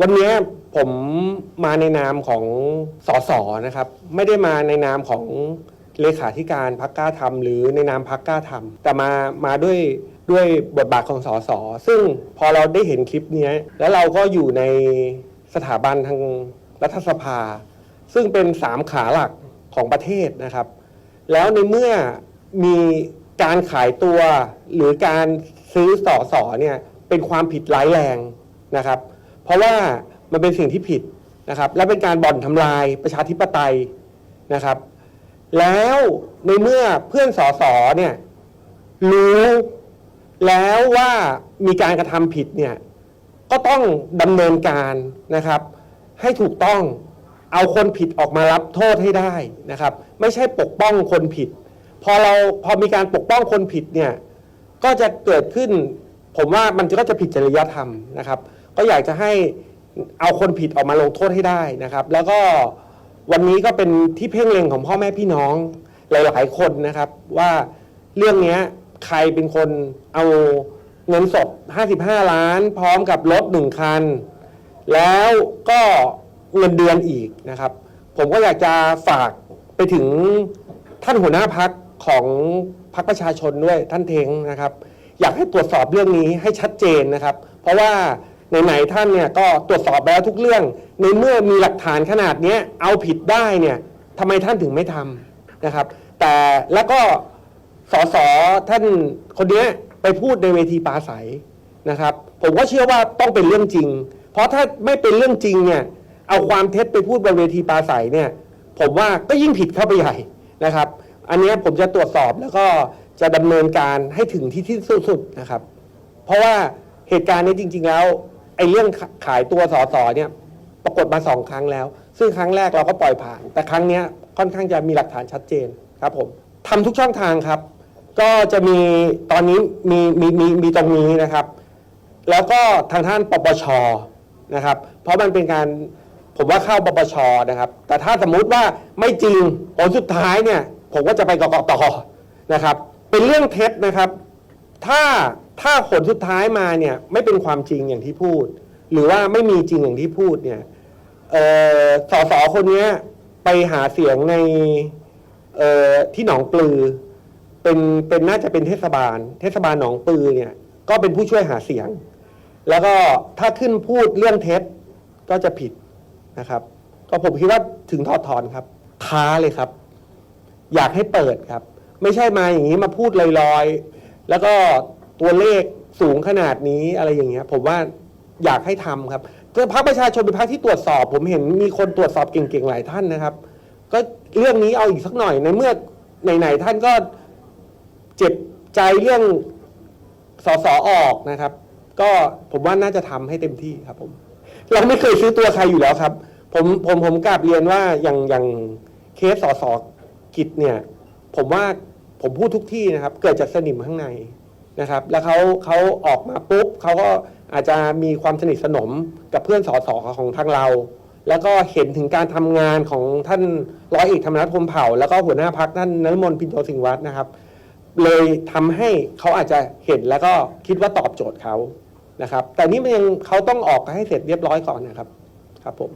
วันนี้ผมมาในนามของสสนะครับ ไม่ได้มาในนามของเลขาธิการพักกล้าทำหรือในนามพักกล้าทำแต่มามาด้วยด้วยบทบาทของสสซึ่งพอเราได้เห็นคลิปนี้แล้วเราก็อยู่ในสถาบันทางรัฐสภา ซึ่งเป็นสามขาหลักของประเทศนะครับ แล้วในเมื่อมีการขายตัวหรือการซื้อสอสอเนี่ยเป็นความผิดร้ายแรงนะครับ เพราะว่ามันเป็นสิ่งที่ผิดนะครับ และเป็นการบ่อนทำลายประชาธิปไตยนะครับ แล้วในเมื่อเพื่อนสอสอเนี่ยรู้แล้วว่ามีการกระทำผิดเนี่ยก็ต้องดำเนินการนะครับ ให้ถูกต้องเอาคนผิดออกมารับโทษให้ได้นะครับ ไม่ใช่ปกป้องคนผิด พอเราพอมีการปกป้องคนผิดเนี่ยก็จะเกิดขึ้น ผมว่ามันก็จะผิดจริยธรรมนะครับ ก็อยากจะให้เอาคนผิดออกมาลงโทษให้ได้นะครับ แล้วก็วันนี้ก็เป็นที่เพ่งเล็งของพ่อแม่พี่น้องหลาย ๆ คนนะครับ ว่าเรื่องนี้ใครเป็นคนเอาเงินสด 55 ล้าน พร้อมกับรถหนึ่งคัน แล้วก็เงินเดือนอีกนะครับ ผมก็อยากจะฝากไปถึงท่านหัวหน้าพักของพักประชาชนด้วยท่านเทงนะครับ อยากให้ตรวจสอบเรื่องนี้ให้ชัดเจนนะครับ เพราะว่า ไหนๆท่านเนี่ยก็ตรวจสอบไปแล้วทุกเรื่อง ในเมื่อมีหลักฐานขนาดเนี้ยเอาผิดได้เนี่ยทำไมท่านถึงไม่ทำนะครับ แต่แล้วก็สสท่านคนเนี้ยไปพูดในเวทีปราศัยนะครับ ผมก็เชื่อว่าต้องเป็นเรื่องจริง เพราะถ้าไม่เป็นเรื่องจริงเนี่ยเอาความเท็จไปพูดบนเวทีปราศัยเนี่ยผมว่าก็ยิ่งผิดเข้าไปใหญ่นะครับ อันนี้ผมจะตรวจสอบแล้วก็จะดำเนินการให้ถึงที่ที่สุดนะครับ เพราะว่าเหตุการณ์นี้จริง ๆ แล้ว ไอ้เรื่องขายตัวสอสอเนี่ยปรากฏมาสองครั้งแล้ว ซึ่งครั้งแรกเราก็ปล่อยผ่าน แต่ครั้งเนี้ยค่อนข้างจะมีหลักฐานชัดเจนครับผมทำทุกช่องทางครับ ก็จะมีตอนนี้มีมีมีมีตรงนี้นะครับ แล้วก็ทางท่านปปชนะครับ เพราะมันเป็นการผมว่าเข้าปปชนะครับ แต่ถ้าสมมุติว่าไม่จริงผลสุดท้ายเนี่ย ผมก็จะไปกกตนะครับ เป็นเรื่องเท็จนะครับ ถ้า ถ้าผลสุดท้ายมาเนี่ยไม่เป็นความจริงอย่างที่พูด หรือว่าไม่มีจริงอย่างที่พูดเนี่ยสสคนเนี้ยไปหาเสียงในที่หนองปลือ เป็นเป็นน่าจะเป็นเทศบาล เทศบาลหนองปลือเนี่ย ก็เป็นผู้ช่วยหาเสียง แล้วก็ถ้าขึ้นพูดเรื่องเท็จก็จะผิดนะครับ ก็ผมคิดว่าถึงถอดถอนครับ ท้าเลยครับ อยากให้เปิดครับ ไม่ใช่มาอย่างนี้มาพูดลอยๆ แล้วก็ ตัวเลขสูงขนาดนี้อะไรอย่างเงี้ย ผมว่าอยากให้ทำครับแต่พรรคประชาชนเป็นพรรคที่ตรวจสอบ ผมเห็นมีคนตรวจสอบเก่งๆหลายท่านนะครับ ก็เรื่องนี้เอาอีกสักหน่อยในเมื่อไหนๆท่านก็เจ็บใจเรื่องสสออกนะครับ ก็ผมว่าน่าจะทำให้เต็มที่ครับ ผม เราไม่เคยซื้อตัวใครอยู่แล้วครับ ผมผมผมกราบเรียนว่าอย่างอย่างเคสสสกิจเนี่ย ผมว่าผมพูดทุกที่นะครับ เกิดจากสนิมข้างใน นะครับ แล้วเขาเขาออกมาปุ๊บเขาก็อาจจะมีความสนิทสนมกับเพื่อนสอสอของทางเรา แล้วก็เห็นถึงการทำงานของท่านร้อยเอกธรรมนัฐพรมเผ่า แล้วก็หัวหน้าพักท่านนฤมลพินโตสิงห์วัฒน์นะครับ เลยทำให้เขาอาจจะเห็นแล้วก็คิดว่าตอบโจทย์เขานะครับ แต่นี่มันยังเขาต้องออกให้เสร็จเรียบร้อยก่อนนะครับ ครับผม